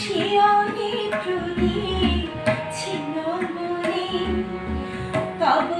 সে প্রদীপ ছিল মনে তব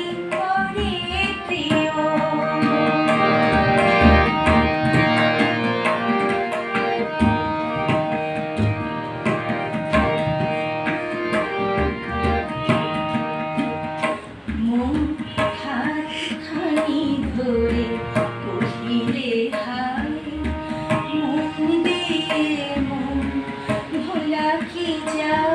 之间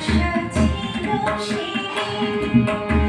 আশা ছিল সেদিন